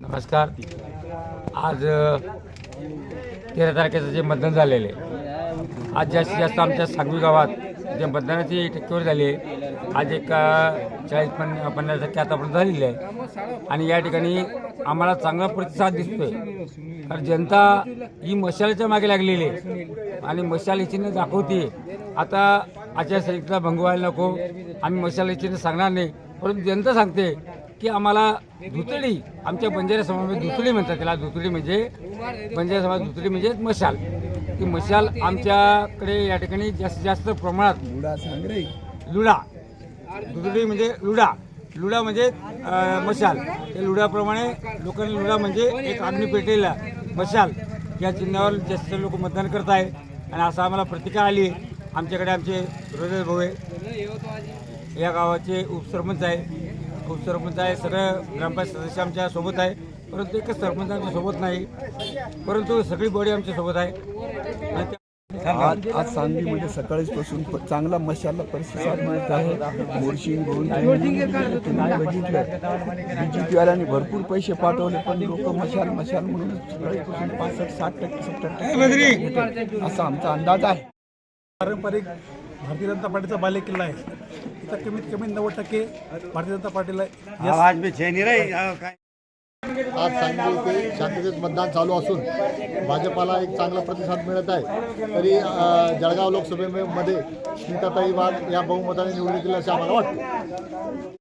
नमस्कार. आज तेरा तारखेचं जे मतदान झालेलं आहे आज जास्तीत जास्त आमच्या सांगवी गावात जे मतदानाची टक्केवारी झाली आहे आज एक चाळीस पन्ना पन्नास टक्के आतापर्यंत झालेली आहे. आणि या ठिकाणी आम्हाला चांगला प्रतिसाद दिसतोय. कारण जनता ही मशालाच्या मागे लागलेली आहे. आणि मशाल चिन्ह दाखवते. आता आचारसंहितेचा भंग व्हायला नको. आम्ही मशाल चिन्ह सांगणार नाही. परंतु जनता सांगते की आम्हाला धुतडी आमच्या बंजारा समाजामध्ये धुतडी म्हणतात त्याला. धुतडी म्हणजे बंजारा समाज धुतडी म्हणजे मशाल. ती मशाल आमच्याकडे या ठिकाणी जास्तीत जास्त प्रमाणात लुडा दुधडी म्हणजे लुडा. लुडा म्हणजे मशाल. त्या लुडाप्रमाणे लोकांनी लुडा म्हणजे एक अग्नी पेटेला मशाल. या चिन्हावर जास्त लोक मतदान करत आहे आणि असं आम्हाला प्रतिका आली आमच्याकडे आमचे रोजर आहे. या गावाचे उपसरपंच आहे. उपसरपंच आहे सगळं ग्रामपंचायत सदस्य आमच्यासोबत आहे. परंतु एकच सरपंच आमच्यासोबत नाही. परंतु सगळी बॉडी आमच्यासोबत आहे. आणि त्या- आज आज सांगलीमध्ये सकाळीच पासून प- चांगला मशाला प्रतिसाद मिळत आहे. मोर्शी दोन तुम्ही बघितलं. भरपूर पैसे पाठवले पण लोक मशाल मशाल म्हणून सकाळीपासून पासष्ट साठ टक्के सत्तर टक्के असा आमचा अंदाज आहे. पारंपरिक भारतीय जनता पार्टीचा बालेकिल्ला आहे. इथं कमीत कमी नव्वद टक्के भारतीय जनता पार्टीला यश आज सांगली येथे शांततेत मतदान चालू असून भाजपाला एक चांगला प्रतिसाद मिळत आहे. तरी अ, जळगाव लोकसभेमध्ये स्मिताताई वाघ या बहुमताने निवडून असे आम्हाला वाटते.